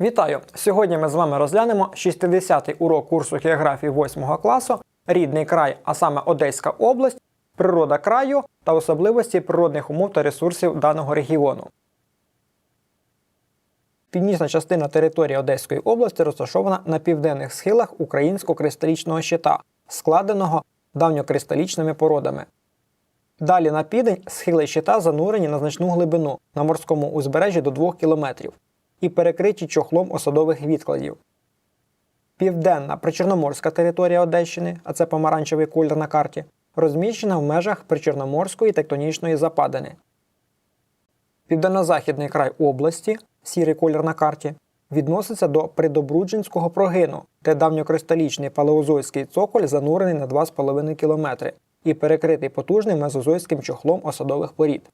Вітаю! Сьогодні ми з вами розглянемо 60-й урок курсу географії 8 класу, рідний край, а саме Одеська область, природа краю та особливості природних умов та ресурсів даного регіону. Північна частина території Одеської області розташована на південних схилах українського кристалічного щита, складеного давньокристалічними породами. Далі на південь схили щита занурені на значну глибину на морському узбережжі до 2 км і перекриті чохлом осадових відкладів. Південна причорноморська територія Одещини, а це помаранчевий колір на карті, розміщена в межах причорноморської тектонічної западини. Південно-західний край області, сірий колір на карті, відноситься до Придобруджинського прогину, де давньокристалічний палеозойський цоколь занурений на 2,5 км і перекритий потужним мезозойським чохлом осадових порід.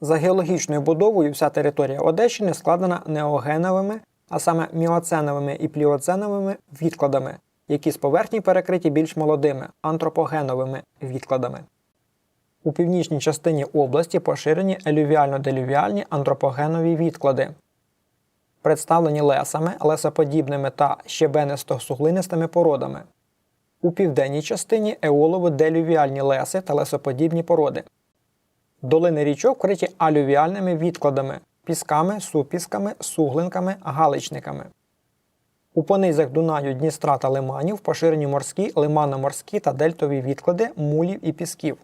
За геологічною будовою вся територія Одещини складена неогеновими, а саме міоценовими і пліоценовими відкладами, які з поверхні перекриті більш молодими антропогеновими відкладами. У північній частині області поширені елювіально-делювіальні антропогенові відклади, представлені лесами, лесоподібними та щебенисто-суглинистими породами. У південній частині еолово-делювіальні леси та лесоподібні породи. Долини річок вкриті алювіальними відкладами, пісками, супісками, суглинками, галичниками. У понизах Дунаю, Дністра та лиманів поширені морські, лиманно-морські та дельтові відклади мулів і пісків.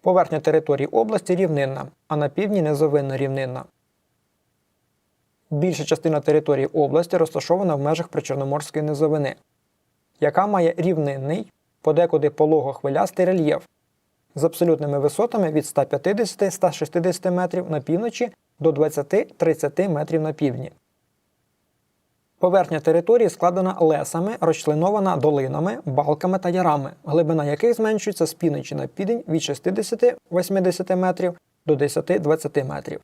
Поверхня території області рівнинна, а на півдні низовинно рівнинна. Більша частина території області розташована в межах причорноморської низовини, яка має рівнинний, подекуди полого-хвилястий рельєф з абсолютними висотами від 150-160 метрів на півночі до 20-30 метрів на півдні. Поверхня території складена лесами, розчленована долинами, балками та ярами, глибина яких зменшується з півночі на південь від 60-80 метрів до 10-20 метрів.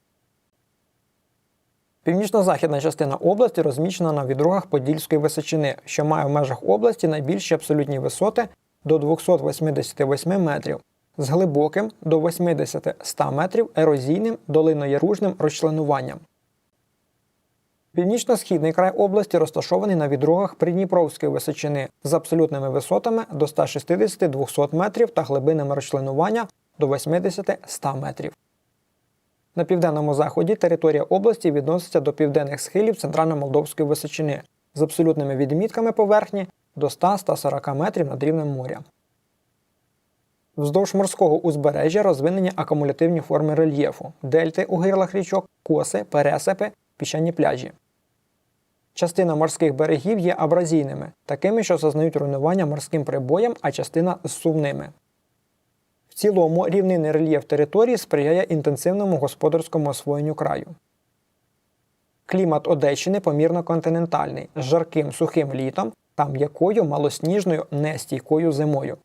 Північно-західна частина області розміщена на відругах Подільської височини, що має в межах області найбільші абсолютні висоти до 288 метрів, з глибоким до 80-100 метрів ерозійним долино-яружним розчленуванням. Північно-східний край області розташований на відругах Придніпровської височини з абсолютними висотами до 160-200 метрів та глибинами розчленування до 80-100 метрів. На південному заході територія області відноситься до південних схилів Центрально-Молдовської височини з абсолютними відмітками поверхні до 100-140 метрів над рівнем моря. Вздовж морського узбережжя розвинені акумулятивні форми рельєфу, дельти у гирлах річок, коси, пересипи, піщані пляжі. Частина морських берегів є абразійними, такими, що зазнають руйнування морським прибоєм, а частина зсувними. В цілому рівнинний рельєф території сприяє інтенсивному господарському освоєнню краю. Клімат Одещини помірно континентальний, з жарким сухим літом та м'якою малосніжною нестійкою зимою.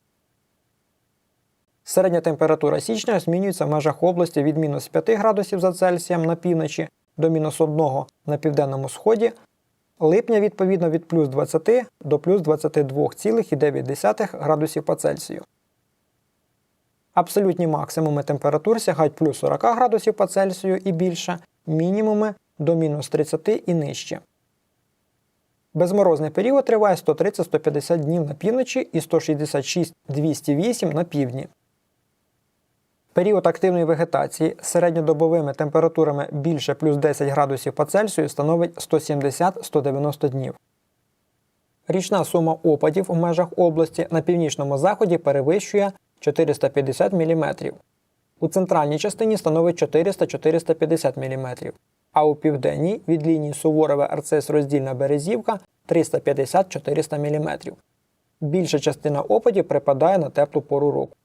Середня температура січня змінюється в межах області від мінус 5 градусів за Цельсієм на півночі до мінус 1 на південному сході, липня відповідно від плюс 20 до плюс 22,9 градусів по Цельсію. Абсолютні максимуми температур сягають плюс 40 градусів по Цельсію і більше, мінімуми до мінус 30 і нижче. Безморозний період триває 130-150 днів на півночі і 166-208 на півдні. Період активної вегетації з середньодобовими температурами більше плюс 10 градусів по Цельсію становить 170-190 днів. Річна сума опадів у межах області на північному заході перевищує 450 мм. У центральній частині становить 400-450 мм, а у південній від лінії Суворове Арцис роздільна Березівка 350-400 мм. Більша частина опадів припадає на теплу пору року.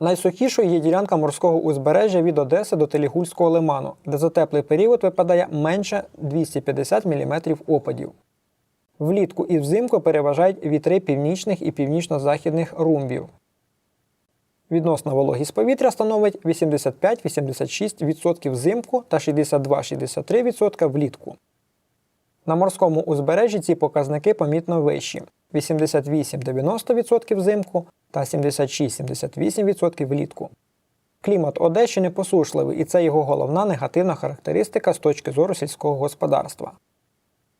Найсухішою є ділянка морського узбережжя від Одеси до Телігульського лиману, де за теплий період випадає менше 250 мм опадів. Влітку і взимку переважають вітри північних і північно-західних румбів. Відносна вологість повітря становить 85-86% взимку та 62-63% влітку. На морському узбережжі ці показники помітно вищі 88-90% взимку та 76-78% влітку. Клімат Одещини посушливий, і це його головна негативна характеристика з точки зору сільського господарства.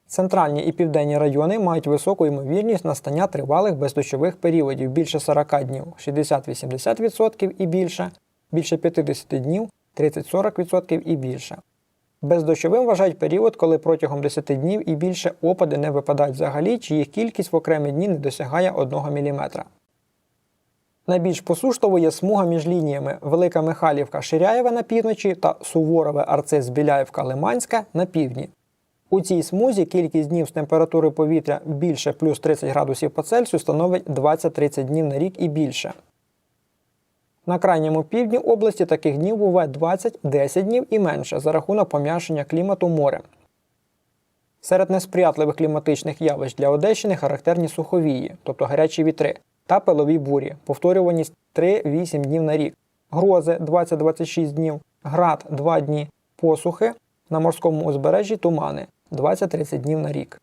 Центральні і південні райони мають високу ймовірність настання тривалих бездощових періодів більше 40 днів 60-80% і більше, більше 50 днів 30-40% і більше. Бездощовим вважають період, коли протягом 10 днів і більше опади не випадають взагалі, чи їх кількість в окремі дні не досягає 1 мм. Найбільш посушливою є смуга між лініями Велика Михайлівка Ширяєва на півночі та Суворове Арцис Біляєвка Лиманська на півдні. У цій смузі кількість днів з температури повітря більше плюс 30 градусів по Цельсію становить 20-30 днів на рік і більше. На крайньому півдні області таких днів буває 20-10 днів і менше за рахунок пом'якшення клімату морем. Серед несприятливих кліматичних явищ для Одещини характерні суховії, тобто гарячі вітри, та пилові бурі, повторюваність 3-8 днів на рік, грози 20-26 днів, град 2 дні, посухи на морському узбережжі тумани 20-30 днів на рік.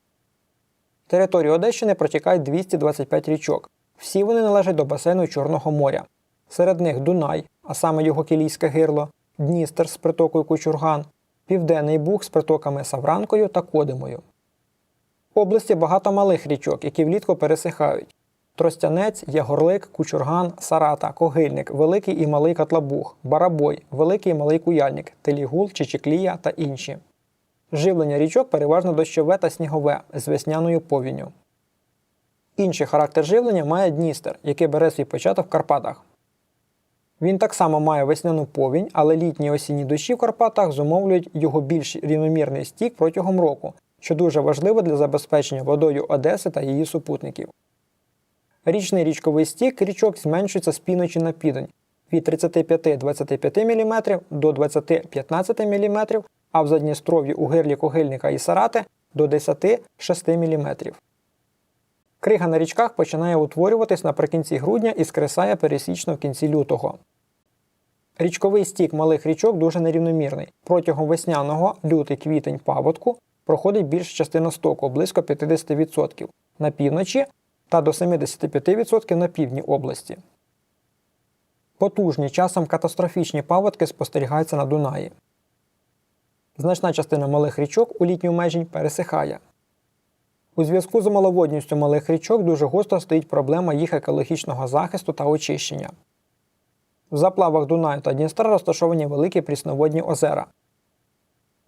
Територію Одещини протікають 225 річок. Всі вони належать до басейну Чорного моря. Серед них Дунай, а саме його кілійське гирло, Дністер з притокою Кучурган, Південний Буг з притоками Савранкою та Кодимою. В області багато малих річок, які влітку пересихають. Тростянець, Ягорлик, Кучурган, Сарата, Когильник, Великий і Малий Катлабуг, Барабой, Великий і Малий Куяльник, Телігул, Чичиклія та інші. Живлення річок переважно дощове та снігове з весняною повінню. Інший характер живлення має Дністер, який бере свій початок в Карпатах. Він так само має весняну повінь, але літні осінні дощі в Карпатах зумовлюють його більш рівномірний стік протягом року, що дуже важливо для забезпечення водою Одеси та її супутників. Річний річковий стік річок зменшується з півночі на південь від 35-25 мм до 20-15 мм, а в Задністров'ї у гирлі Когильника і Сарати до 10-6 мм. Крига на річках починає утворюватись наприкінці грудня і скресає пересічно в кінці лютого. Річковий стік малих річок дуже нерівномірний. Протягом весняного лютий квітень паводку проходить більша частина стоку близько 50% на півночі та до 75% на півдні області. Потужні часом катастрофічні паводки спостерігаються на Дунаї. Значна частина малих річок у літню межінь пересихає. У зв'язку з маловодністю малих річок дуже гостро стоїть проблема їх екологічного захисту та очищення. В заплавах Дунаю та Дністра розташовані великі прісноводні озера.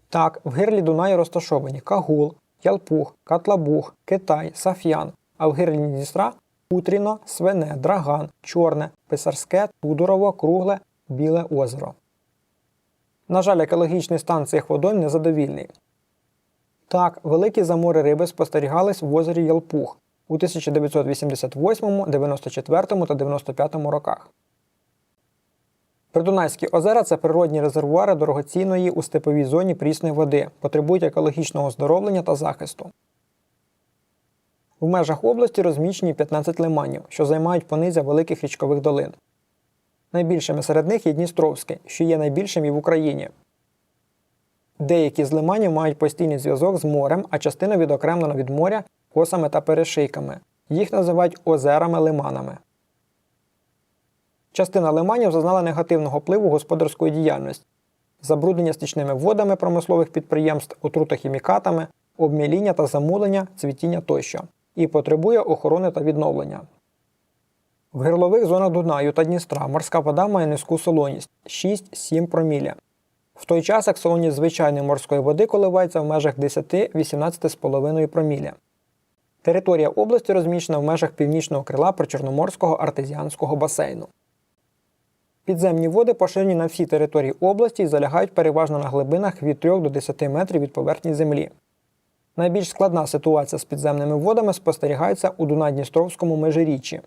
Так, в гирлі Дунаю розташовані Кагул, Ялпух, Катлабух, Китай, Саф'ян, а в гирлі Дністра Утріно, Свине, Драган, Чорне, Писарське, Тудорово, Кругле, Біле озеро. На жаль, екологічний стан цих водойм незадовільний. Так, великі замори риби спостерігались в озері Ялпух у 1988, 94 та 95 роках. Придунайські озера це природні резервуари дорогоцінної у степовій зоні прісної води, потребують екологічного оздоровлення та захисту. В межах області розміщені 15 лиманів, що займають понизя великих річкових долин. Найбільшими серед них є Дністровське, що є найбільшим і в Україні. Деякі з лиманів мають постійний зв'язок з морем, а частина відокремлена від моря косами та перешийками. Їх називають озерами-лиманами. Частина лиманів зазнала негативного впливу господарської діяльності, забруднення стічними водами промислових підприємств, отрута хімікатами, обміління та замулення, цвітіння тощо, і потребує охорони та відновлення. В гирлових зонах Дунаю та Дністра морська вода має низьку солоність 6-7 проміля. В той час, як звичайної морської води коливається в межах 10-18,5 проміля. Територія області розміщена в межах північного крила Причорноморського артезіанського басейну. Підземні води поширені на всій території області і залягають переважно на глибинах від 3 до 10 метрів від поверхні землі. Найбільш складна ситуація з підземними водами спостерігається у Дунай-Дністровському межиріччі,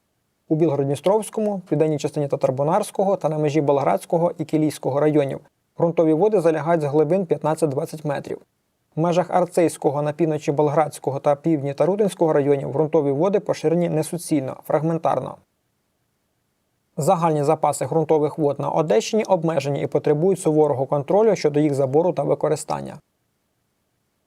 у Білгород-Дністровському, південній частині Татарбунарського та на межі Болградського і Кілійського районів. Грунтові води залягають з глибин 15-20 метрів. В межах Арцейського на півночі Болградського та півдні Тарутинського районів ґрунтові води поширені несуцільно, фрагментарно. Загальні запаси ґрунтових вод на Одещині обмежені і потребують суворого контролю щодо їх забору та використання.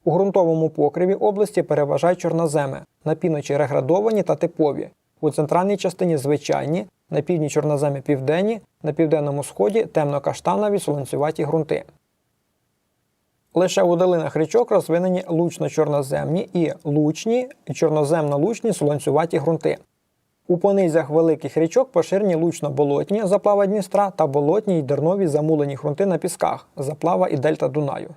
У ґрунтовому покриві області переважають чорноземи, на півночі реградовані та типові, у центральній частині звичайні, на півдні чорноземи південні, на південному сході темно-каштанові солонцюваті ґрунти. Лише у долинах річок розвинені лучно-чорноземні і лучні чорноземно-лучні солонцюваті ґрунти. У понизях великих річок поширені лучно-болотні заплава Дністра та болотні й дернові замулені ґрунти на пісках заплава і дельта Дунаю.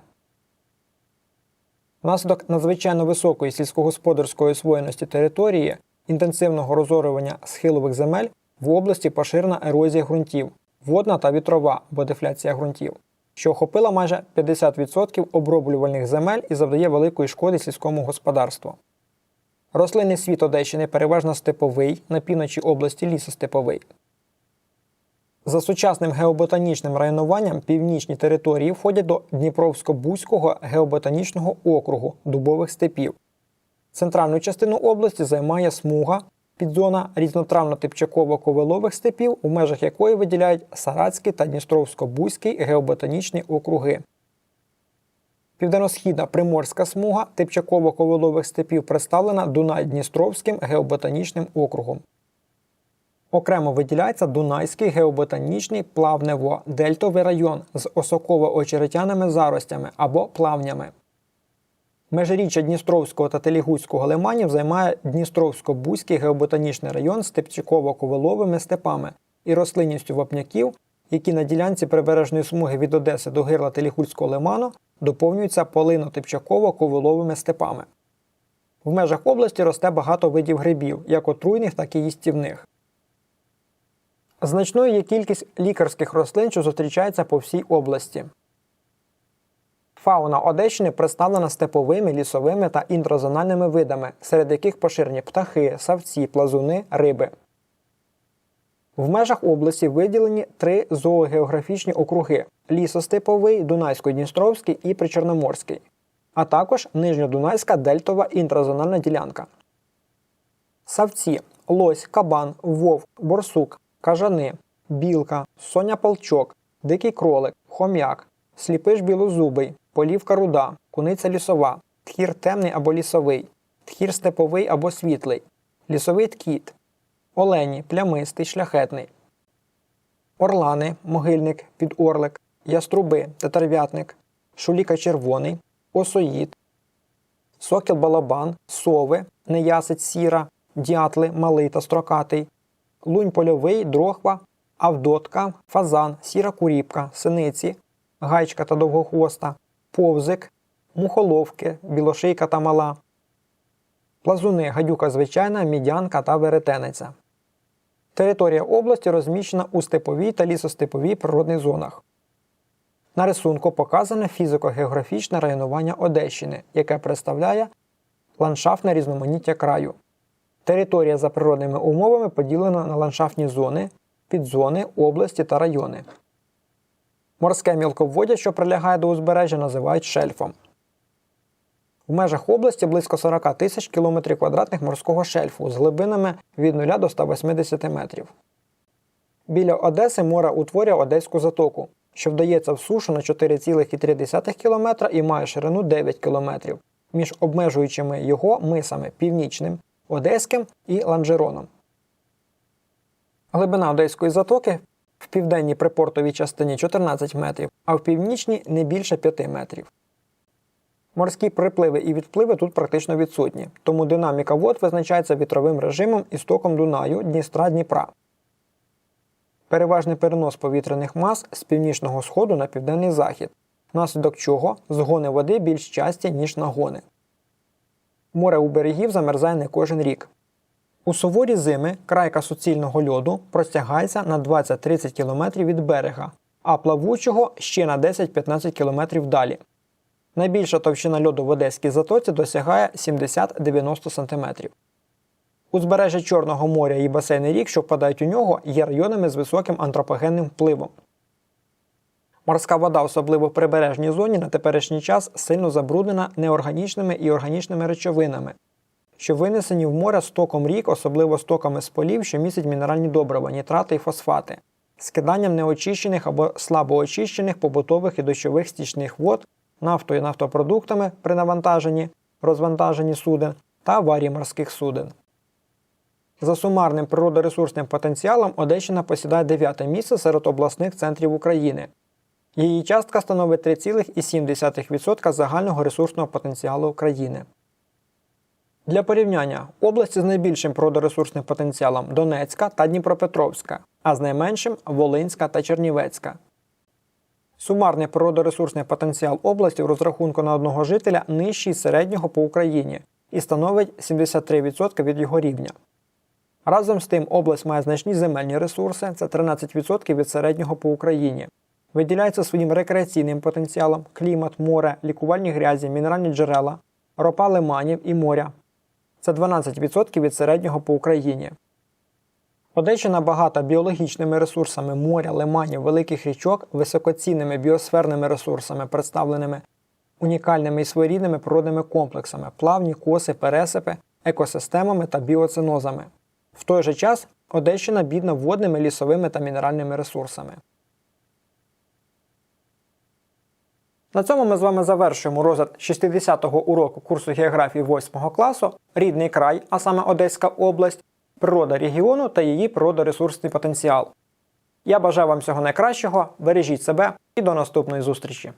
Внаслідок надзвичайно високої сільськогосподарської освоєності території, інтенсивного розорювання схилових земель в області поширена ерозія ґрунтів, водна та вітрова або дефляція ґрунтів, що охопила майже 50% оброблювальних земель і завдає великої шкоди сільському господарству. Рослинний світ Одещини переважно степовий, на півночі області лісостеповий. За сучасним геоботанічним районуванням північні території входять до Дніпровсько-Бузького геоботанічного округу дубових степів. Центральну частину області займає смуга підзона різнотравно-типчаково-ковилових степів, у межах якої виділяють Саратський та Дністровсько-Бузький геоботанічні округи. Південно-східна приморська смуга типчаково-ковилових степів представлена Дунай-Дністровським геоботанічним округом. Окремо виділяється Дунайський геоботанічний плавнево-дельтовий район з осоково-очеретяними заростями або плавнями. Межиріччя Дністровського та Телігузького лиманів займає Дністровсько-Бузький геоботанічний район з типчаково-ковиловими степами і рослинністю вапняків, які на ділянці прибережної смуги від Одеси до гирла Телігульського лиману доповнюються полино-типчаково-ковиловими степами. В межах області росте багато видів грибів, як отруйних, так і їстівних. Значною є кількість лікарських рослин, що зустрічаються по всій області. Фауна Одещини представлена степовими, лісовими та інтрозональними видами, серед яких поширені птахи, савці, плазуни, риби. В межах області виділені три зоогеографічні округи лісостеповий, Дунайсько-Дністровський і Причорноморський, а також Нижньодунайська дельтова інтразональна ділянка. Савці лось, кабан, вовк, борсук, кажани, білка, соня полчок, дикий кролик, хом'як, сліпиш білозубий, полівка руда, куниця лісова, тхір темний або лісовий, тхір степовий або світлий, лісовий ткіт, олені, плямистий, шляхетний, орлани, могильник, підорлик, яструби, тетерв'ятник, шуліка червоний, осоїд, сокіл балабан, сови, неясець сіра, дятли, малий та строкатий, лунь польовий, дрохва, авдотка, фазан, сіра куріпка, синиці, гайчка та довгохвоста, повзик, мухоловки, білошийка та мала, плазуни, гадюка звичайна, мідянка та веретениця. Територія області розміщена у степовій та лісостеповій природних зонах. На рисунку показане фізико-географічне районування Одещини, яке представляє ландшафтне різноманіття краю. Територія за природними умовами поділена на ландшафтні зони, підзони, області та райони. Морське мілководдя, що прилягає до узбережжя, називають шельфом. В межах області близько 40 тисяч кілометрів квадратних морського шельфу з глибинами від 0 до 180 метрів. Біля Одеси море утворює Одеську затоку, що вдається в сушу на 4,3 км і має ширину 9 км між обмежуючими його мисами Північним, Одеським і Ланжероном. Глибина Одеської затоки в південній припортовій частині 14 метрів, а в північній не більше 5 метрів. Морські припливи і відпливи тут практично відсутні, тому динаміка вод визначається вітровим режимом і стоком Дунаю Дністра Дніпра. Переважний перенос повітряних мас з північного сходу на південний захід, внаслідок чого згони води більш часті, ніж нагони. Море у берегів замерзає не кожен рік. У суворі зими крайка суцільного льоду простягається на 20-30 км від берега, а плавучого ще на 10-15 км далі. Найбільша товщина льоду в Одеській затоці досягає 70-90 см. Узбережжя Чорного моря і басейни рік, що впадають у нього, є районами з високим антропогенним впливом. Морська вода, особливо в прибережній зоні, на теперішній час сильно забруднена неорганічними і органічними речовинами, що винесені в море стоком рік, особливо стоками з полів, що містять мінеральні добрива, нітрати і фосфати, скиданням неочищених або слабоочищених побутових і дощових стічних вод, нафтою і нафтопродуктами при навантаженні, розвантаженні суден та аварії морських суден. За сумарним природоресурсним потенціалом Одещина посідає 9 місце серед обласних центрів України. Її частка становить 3,7% загального ресурсного потенціалу України. Для порівняння області з найбільшим природоресурсним потенціалом Донецька та Дніпропетровська, а з найменшим Волинська та Чернівецька. Сумарний природоресурсний потенціал області в розрахунку на одного жителя нижчий середнього по Україні і становить 73% від його рівня. Разом з тим, область має значні земельні ресурси, це 13% від середнього по Україні. Виділяється своїм рекреаційним потенціалом клімат, море, лікувальні грязі, мінеральні джерела, ропа лиманів і моря. Це 12% від середнього по Україні. Одещина багата біологічними ресурсами моря, лиманів, великих річок, високоцінними біосферними ресурсами, представленими унікальними і своєрідними природними комплексами, плавні коси, пересипи, екосистемами та біоцинозами. В той же час Одещина бідна водними, лісовими та мінеральними ресурсами. На цьому ми з вами завершуємо розгляд 60-го уроку курсу географії 8 класу Рідний край, а саме Одеська область, природа регіону та її природоресурсний потенціал. Я бажаю вам всього найкращого, бережіть себе і до наступної зустрічі!